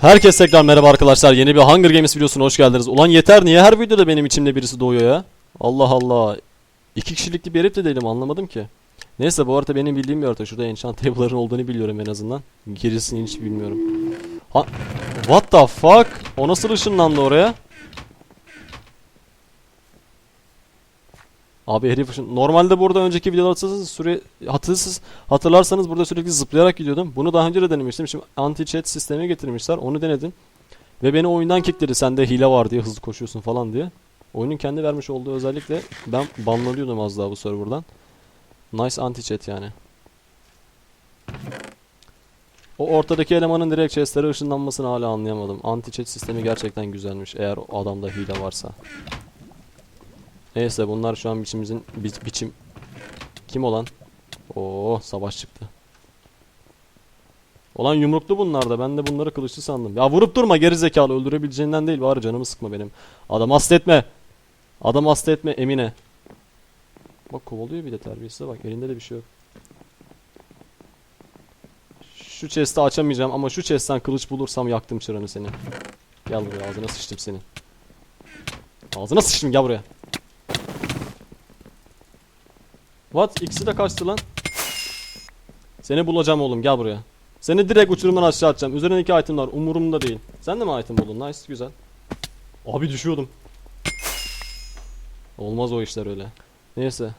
Herkes tekrar merhaba arkadaşlar. Yeni bir Hunger Games videosuna hoş geldiniz. Ulan yeter niye her videoda benim içimde birisi doğuyor ya? Allah Allah. İki kişilikli bir herif de değilim anlamadım ki. Neyse bu arada benim bildiğim bir harita. Şurada enchant table'ların olduğunu biliyorum en azından. Gerisini hiç bilmiyorum. Ha What the fuck? O nasıl ışınlandı oraya? Abi herif ışın... Normalde burada önceki videoda hatırlarsanız, süre... hatırlarsınız, hatırlarsanız burada sürekli zıplayarak gidiyordum. Bunu daha önce de denemiştim. Şimdi anti-cheat sistemi getirmişler. Onu denedim. Ve beni oyundan kickledi. Sende hile var diye hızlı koşuyorsun falan diye. Oyunun kendi vermiş olduğu özellikle ben banlanıyordum az daha bu serverdan. Nice anti-cheat yani. O ortadaki elemanın direkt chestlere ışınlanmasını hala anlayamadım. Anti-cheat sistemi gerçekten güzelmiş eğer o adamda hile varsa. Neyse bunlar şu an biçimimizin bi biçim kim olan? Oo savaş çıktı. Olan yumruklu bunlar da. Ben de bunları kılıçlı sandım. Ya vurup durma geri zekalı öldürebileceğinden değil bari canımı sıkma benim. Adam hasta. Adam hasta Emine. Bak kovalıyor bir de terbiyesize bak elinde de bir şey yok. Şu chest'i açamayacağım ama şu chest'ten kılıç bulursam yaktım çıranı seni. Gel buraya ağzına sıçtım senin. Ağzına sıçtım gel buraya. What? İkisi de kaçtı lan. Seni bulacağım oğlum gel buraya. Seni direkt uçurumdan aşağı atacağım. Üzerindeki itemler umurumda değil. Sen de mi item buldun? Nice güzel. Abi düşüyordum. Olmaz o işler öyle. Neyse.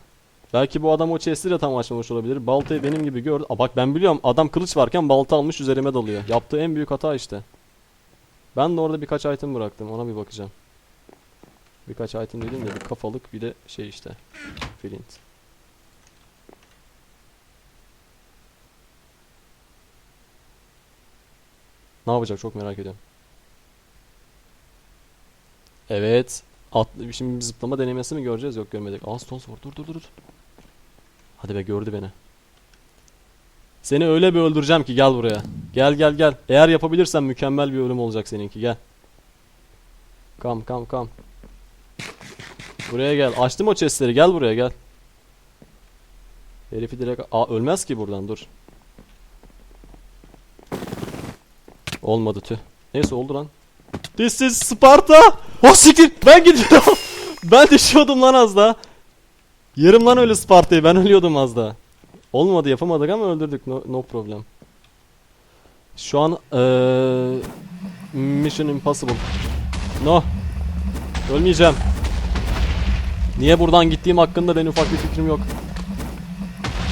Belki bu adam o chest'i de tam açmamış olabilir. Baltayı benim gibi gördü. Aa bak ben biliyorum adam kılıç varken balta almış üzerime dalıyor. Yaptığı en büyük hata işte. Ben de orada birkaç item bıraktım. Ona bir bakacağım. Birkaç item dedim de bir kafalık bir de şey işte. Flint. Ne yapacak çok merak ediyorum. Evet. At, şimdi bir zıplama denemesi mi göreceğiz? Yok görmedik. Aa Stones dur dur. dur. Hadi be gördü beni. Seni öyle bir öldüreceğim ki gel buraya. Gel gel gel. Eğer yapabilirsen mükemmel bir ölüm olacak seninki. Gel. Kam kam kam. Buraya gel. Açtım o chestleri. Gel buraya gel. Herifi direkt... Aa ölmez ki buradan dur. Olmadı tüh. Neyse oldu lan. This is Sparta. Oh siktir. Ben gidiyorum. ben düşüyordum lan az daha. Yerim lan öyle Sparta'yı. Ben ölüyordum az daha. Olmadı yapamadık ama öldürdük. No, no problem. Şu an eee Mission Impossible. No. Ölmeyeceğim. Niye buradan gittiğim hakkında benim ufak bir fikrim yok.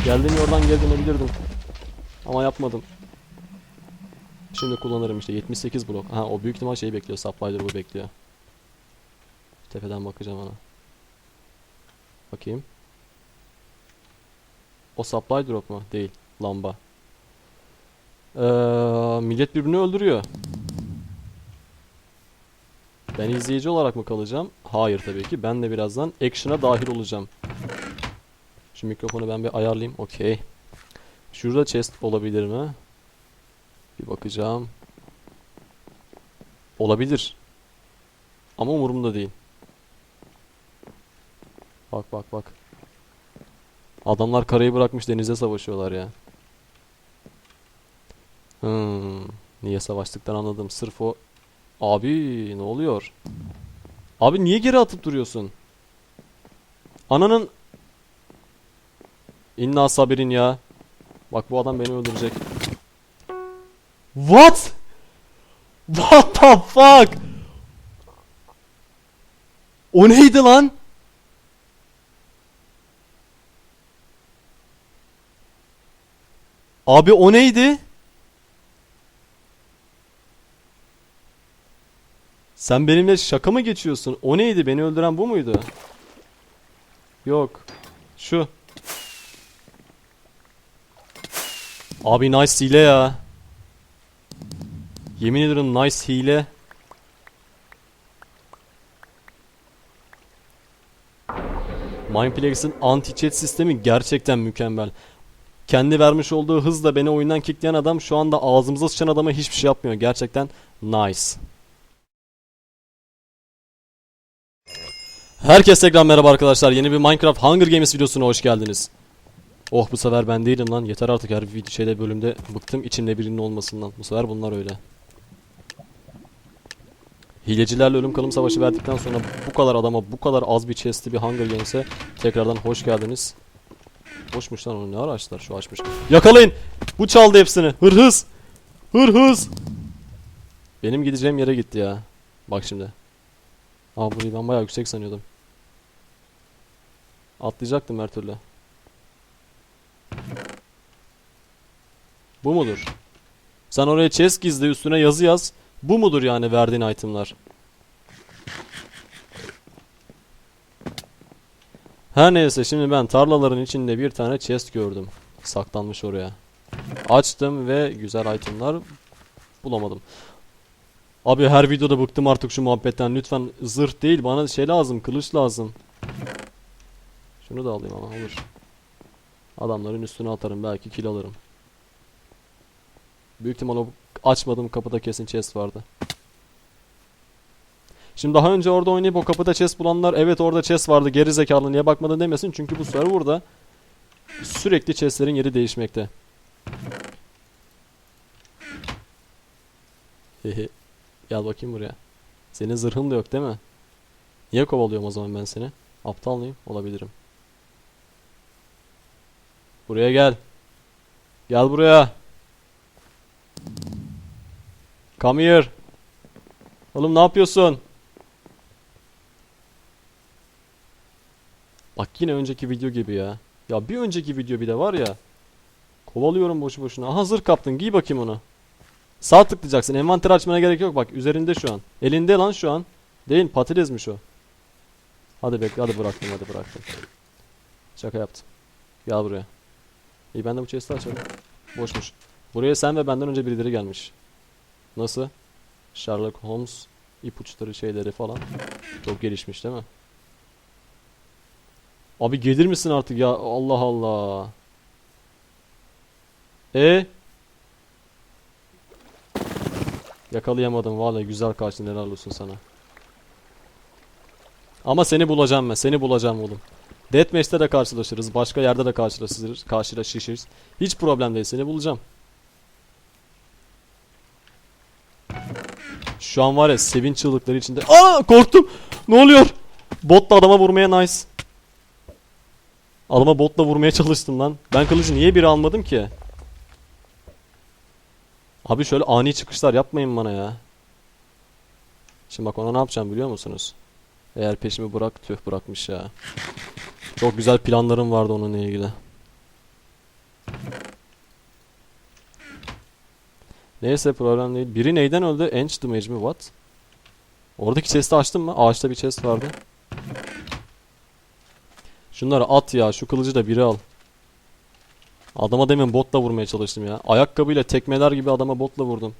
Geldiğim yoldan geri dönebilirdim. Ama yapmadım. Şimdi kullanırım işte 78 blok. Ha o büyük ihtimal şeyi bekliyor. Supply drop'u bekliyor. Tepeden bakacağım ona. Bakayım. O supply drop mu? Değil. Lamba. Ee, millet birbirini öldürüyor. Ben izleyici olarak mı kalacağım? Hayır tabii ki. Ben de birazdan action'a dahil olacağım. Şu mikrofonu ben bir ayarlayayım. Okey. Şurada chest olabilir mi? Bir bakacağım. Olabilir. Ama umurumda değil. Bak bak bak. Adamlar karayı bırakmış denize savaşıyorlar ya. Hmm, niye savaştıklarını anladım. Sırf o... Abi ne oluyor? Abi niye geri atıp duruyorsun? Ananın... İnna sabirin ya. Bak bu adam beni öldürecek. What? What the fuck? O neydi lan? Abi o neydi? Sen benimle şaka mı geçiyorsun? O neydi? Beni öldüren bu muydu? Yok. Şu. Abi nice hile ya. Yemin ederim nice hile. Mindplex'in anti-cheat sistemi gerçekten mükemmel. Kendi vermiş olduğu hızla beni oyundan kickleyen adam şu anda ağzımıza sıçan adama hiçbir şey yapmıyor. Gerçekten nice. Herkes tekrar merhaba arkadaşlar. Yeni bir Minecraft Hunger Games videosuna hoş geldiniz. Oh bu sefer ben değilim lan. Yeter artık her bir şeyde bölümde bıktım içimde birinin olmasından. Bu sefer bunlar öyle. Hilecilerle ölüm kalım savaşı verdikten sonra bu kadar adama bu kadar az bir chest'i bir Hunger Games'e tekrardan hoş geldiniz. Hoşmuş lan onu ne ara şu açmış. Yakalayın! Bu çaldı hepsini. Hırhız! Hırhız! Benim gideceğim yere gitti ya. Bak şimdi. Aa burayı ben bayağı yüksek sanıyordum. Atlayacaktım her türlü. Bu mudur? Sen oraya chest gizle üstüne yazı yaz. Bu mudur yani verdiğin itemlar? Her neyse şimdi ben tarlaların içinde bir tane chest gördüm. Saklanmış oraya. Açtım ve güzel itemlar bulamadım. Abi her videoda bıktım artık şu muhabbetten. Lütfen zırh değil bana şey lazım, kılıç lazım. Şunu da alayım ama olur. Adamların üstüne atarım belki kill alırım. Büyük ihtimal o açmadığım kapıda kesin chest vardı. Şimdi daha önce orada oynayıp o kapıda chest bulanlar evet orada chest vardı geri zekalı niye bakmadın demesin çünkü bu serverda sürekli chestlerin yeri değişmekte. Hehe. Gel bakayım buraya. Senin zırhın da yok değil mi? Niye kovalıyorum o zaman ben seni? Aptal mıyım? Olabilirim. Buraya gel. Gel buraya. Come here. Oğlum ne yapıyorsun? Bak yine önceki video gibi ya. Ya bir önceki video bir de var ya. Kovalıyorum boşu boşuna. Aha zırh kaptın. Giy bakayım onu. Sağ tıklayacaksın. Envanter açmana gerek yok. Bak üzerinde şu an. Elinde lan şu an. Değil patatesmiş o. Hadi bekle. Hadi bıraktım. Hadi bıraktım. Şaka yaptım. Gel buraya. İyi ben de bu chest'i açarım. Boşmuş. Buraya sen ve benden önce birileri gelmiş. Nasıl? Sherlock Holmes ipuçları şeyleri falan. Çok gelişmiş değil mi? Abi gelir misin artık ya? Allah Allah. E Yakalayamadım vallahi güzel kaçtın helal olsun sana. Ama seni bulacağım ben. Seni bulacağım oğlum. Deathmatch'te de karşılaşırız. Başka yerde de karşılaşırız. Karşılaşırız. Hiç problem değil. Seni bulacağım. Şu an var ya sevinç çığlıkları içinde. Aa korktum. Ne oluyor? Botla adama vurmaya nice. Adama botla vurmaya çalıştım lan. Ben kılıcı niye biri almadım ki? Abi şöyle ani çıkışlar yapmayın bana ya. Şimdi bak ona ne yapacağım biliyor musunuz? Eğer peşimi bırak tüh bırakmış ya. Çok güzel planlarım vardı onunla ilgili. Neyse problem değil. Biri neyden öldü? Ench damage mi? What? Oradaki chest'i açtın mı? Ağaçta bir chest vardı. Şunları at ya. Şu kılıcı da biri al. Adama demin botla vurmaya çalıştım ya. Ayakkabıyla tekmeler gibi adama botla vurdum.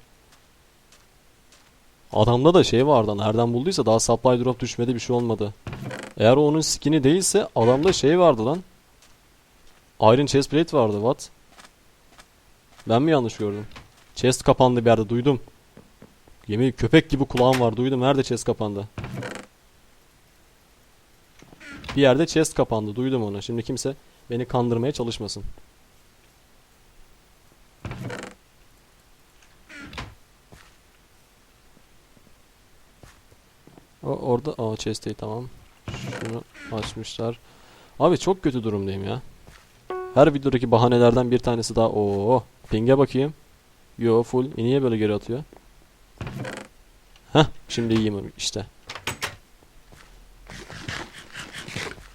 Adamda da şey vardı. Nereden bulduysa daha supply drop düşmedi bir şey olmadı. Eğer o onun skin'i değilse adamda şey vardı lan. Iron chest plate vardı what? Ben mi yanlış gördüm? Chest kapandı bir yerde duydum. Yemin köpek gibi kulağım var duydum. Nerede chest kapandı? Bir yerde chest kapandı duydum onu. Şimdi kimse beni kandırmaya çalışmasın. O orada aa chest değil tamam. Şunu açmışlar. Abi çok kötü durumdayım ya. Her videodaki bahanelerden bir tanesi daha. Oo, ping'e bakayım. Yo full. E niye böyle geri atıyor? Heh, şimdi iyiyim işte.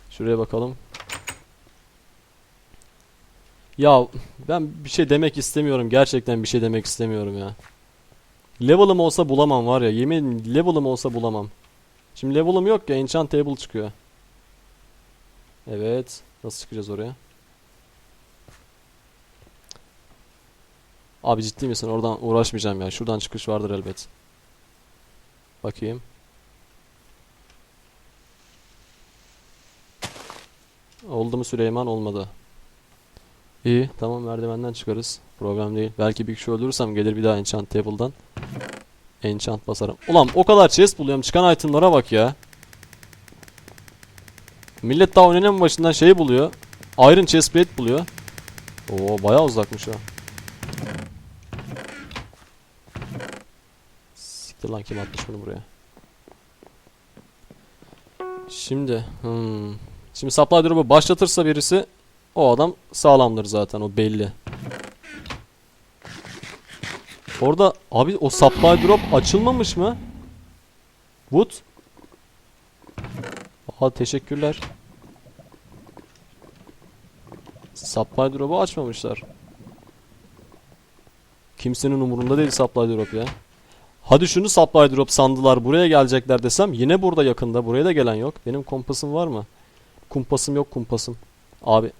Şuraya bakalım. Ya ben bir şey demek istemiyorum. Gerçekten bir şey demek istemiyorum ya. Level'ım olsa bulamam var ya. Yemin level'ım olsa bulamam. Şimdi level'ım yok ya. Enchant table çıkıyor. Evet. Nasıl çıkacağız oraya? Abi ciddi misin? Oradan uğraşmayacağım ya. Şuradan çıkış vardır elbet. Bakayım. Oldu mu Süleyman? Olmadı. İyi. Tamam merdivenden çıkarız. Problem değil. Belki bir kişi öldürürsem gelir bir daha enchant table'dan. Enchant basarım. Ulan o kadar chest buluyorum. Çıkan itemlara bak ya. Millet daha oyunun başından şey buluyor. Iron chestplate buluyor. Oo bayağı uzakmış o. Siktir lan kim atmış bunu buraya. Şimdi hmm. Şimdi supply drop'u başlatırsa birisi o adam sağlamdır zaten o belli. Orada abi o supply drop açılmamış mı? Wood. Aa teşekkürler. Supply drop'u açmamışlar. Kimsenin umurunda değil supply drop ya. Hadi şunu supply drop sandılar buraya gelecekler desem yine burada yakında buraya da gelen yok. Benim kompasım var mı? Kumpasım yok kumpasım. Abi.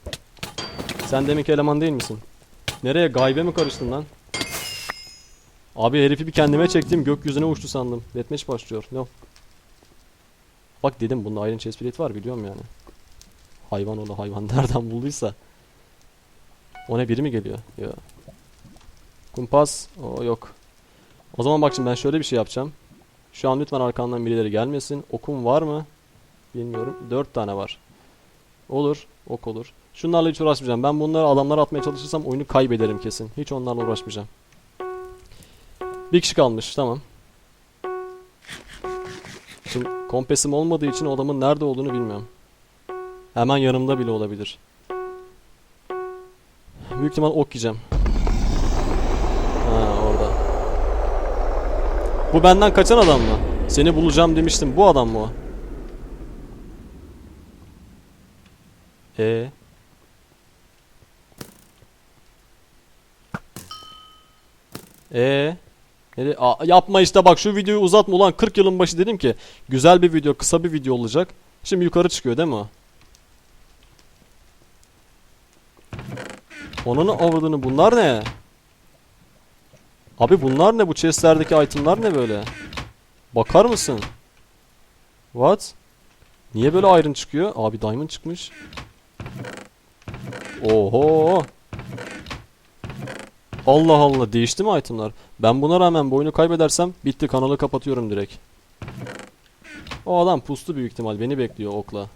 Sen demek eleman değil misin? Nereye gaybe mi karıştın lan? Abi herifi bir kendime çektim gökyüzüne uçtu sandım. Deathmatch başlıyor. No. Bak dedim bunda Iron Chest var biliyorum yani. Hayvan oğlu hayvan nereden bulduysa. O ne biri mi geliyor? Yok. Kumpas. O yok. O zaman bak şimdi ben şöyle bir şey yapacağım. Şu an lütfen arkandan birileri gelmesin. Okum var mı? Bilmiyorum. Dört tane var. Olur. Ok olur. Şunlarla hiç uğraşmayacağım. Ben bunları adamlara atmaya çalışırsam oyunu kaybederim kesin. Hiç onlarla uğraşmayacağım. Bir kişi kalmış. Tamam. Şimdi kompesim olmadığı için adamın nerede olduğunu bilmiyorum. Hemen yanımda bile olabilir. Büyük ihtimal ok yiyeceğim. Ha orada. Bu benden kaçan adam mı? Seni bulacağım demiştim. Bu adam mı o? E. E. Nereye- Aa, yapma işte bak şu videoyu uzatma ulan 40 yılın başı dedim ki güzel bir video kısa bir video olacak. Şimdi yukarı çıkıyor değil mi o? Onun avradını bunlar ne? Abi bunlar ne bu chestlerdeki itemlar ne böyle? Bakar mısın? What? Niye böyle iron çıkıyor? Abi diamond çıkmış. Oho. Allah Allah değişti mi itemlar? Ben buna rağmen bu kaybedersem bitti kanalı kapatıyorum direkt. O adam pustu büyük ihtimal beni bekliyor okla.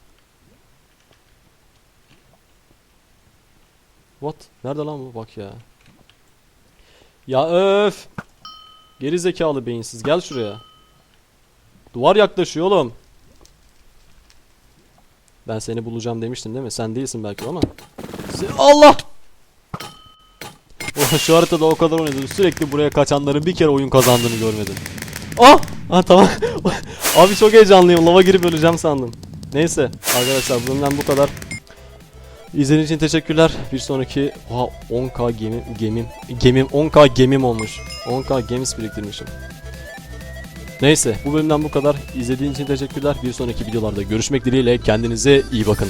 What? Nerede lan bu? Bak ya. Ya öf. Geri zekalı beyinsiz gel şuraya. Duvar yaklaşıyor oğlum. Ben seni bulacağım demiştim değil mi? Sen değilsin belki ama. Allah! Şu haritada o kadar oynadım. Sürekli buraya kaçanların bir kere oyun kazandığını görmedim. Ah! Ha tamam. Abi çok heyecanlıyım. Lava girip öleceğim sandım. Neyse arkadaşlar bölümden bu kadar. İzlediğiniz için teşekkürler. Bir sonraki oha 10k gemim gemim gemim 10k gemim olmuş. 10k gems biriktirmişim. Neyse bu bölümden bu kadar. İzlediğiniz için teşekkürler. Bir sonraki videolarda görüşmek dileğiyle kendinize iyi bakın.